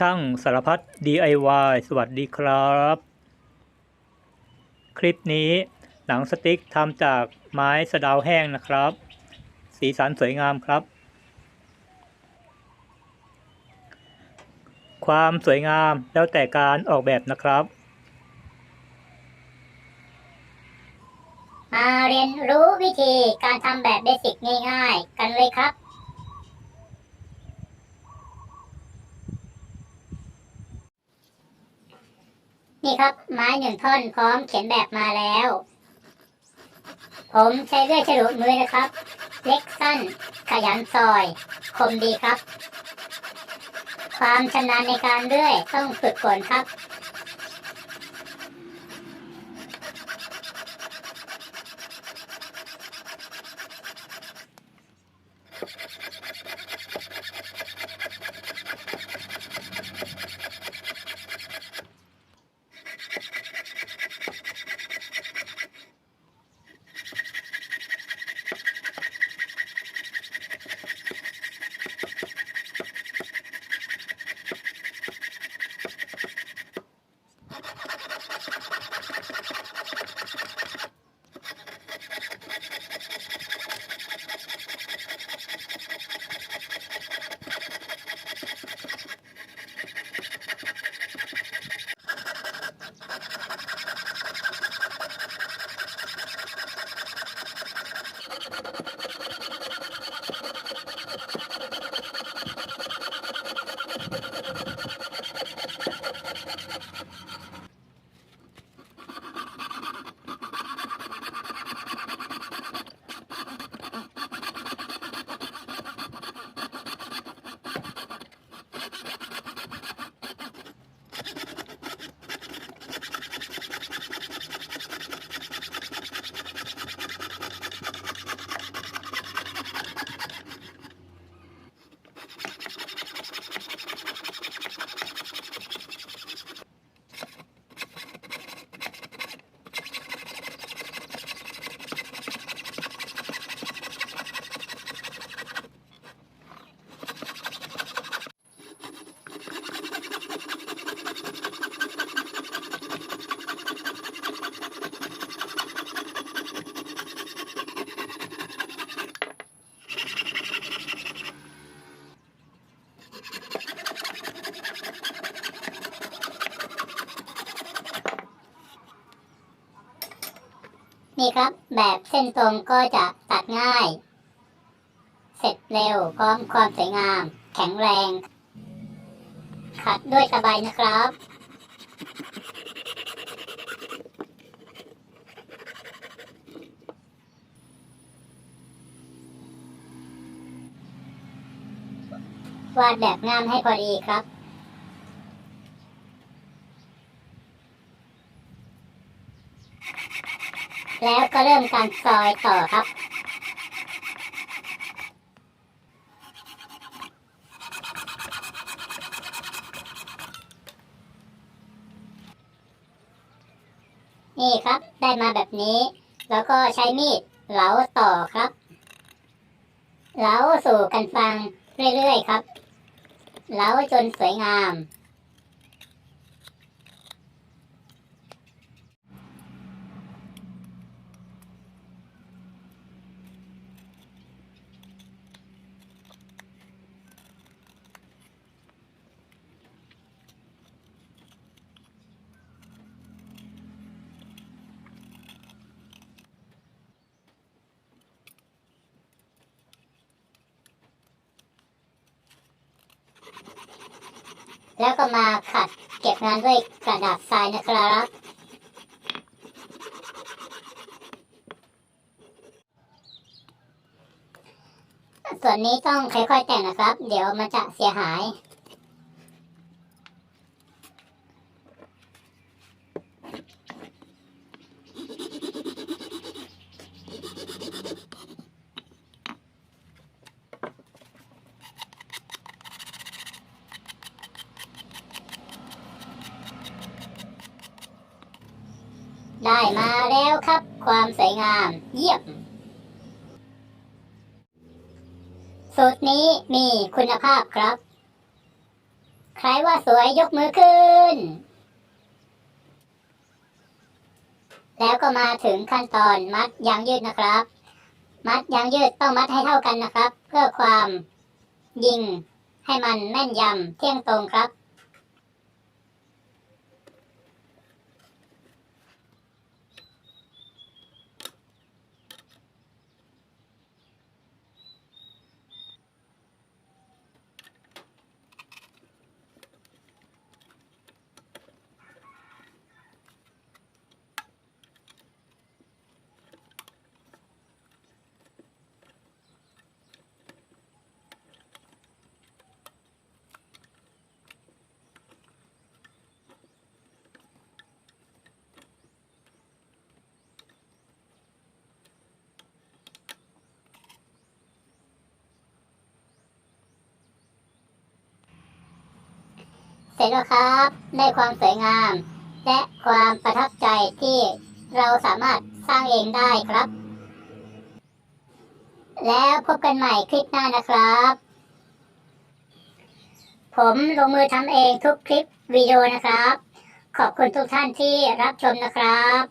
ช่างสารพัด DIY สวัสดีครับ คลิปนี้หนังสติ๊กทำจากไม้สะเดาวแห้งนะครับ สีสันสวยงามครับ ความสวยงามแล้วแต่การออกแบบนะครับ มาเรียนรู้วิธีการทำแบบเบสิกง่ายๆ กันเลยครับ นี่ครับไม้หนึ่งท่อนพร้อมเขียนแบบมาแล้ว ผมใช้เลื่อยฉลุมือนะครับ เล็กสั้น ขยันซอย คมดีครับ ความชำนาญในการเลื่อยต้องฝึกฝนครับ นี่ครับ แบบเส้นตรงก็จะตัดง่าย เสร็จเร็วพร้อมความสวยงาม แข็งแรง ขัดด้วยสบายนะครับวาดแบบงามให้พอดีครับ แล้วก็เริ่มการซอยต่อครับ นี่ครับได้มาแบบนี้ แล้วก็ใช้มีดเหลาต่อครับ เหลาสู่กันฟังเรื่อยๆครับ เหลาจนสวยงาม แล้วก็มาขัดเก็บงานด้วยกระดาษทรายนะครับส่วนนี้ต้องค่อยๆแต่งนะครับ เดี๋ยวมันจะเสียหาย ได้มาแล้วครับ ความสวยงาม เยี่ยม สูตรนี้มีคุณภาพครับ ใครว่าสวยยกมือขึ้น แล้วก็มาถึงขั้นตอนมัดยางยืดนะครับ มัดยางยืดต้องมัดให้เท่ากันนะครับ เพื่อความยิงให้มันแม่นยำเที่ยงตรงครับ เสร็จแล้วครับได้ความสวยงาม และความประทับใจที่เราสามารถสร้างเองได้ครับ แล้วพบกันใหม่คลิปหน้านะครับ ผมลงมือทำเองทุกคลิปวิดีโอนะครับ ขอบคุณทุกท่านที่รับชมนะครับ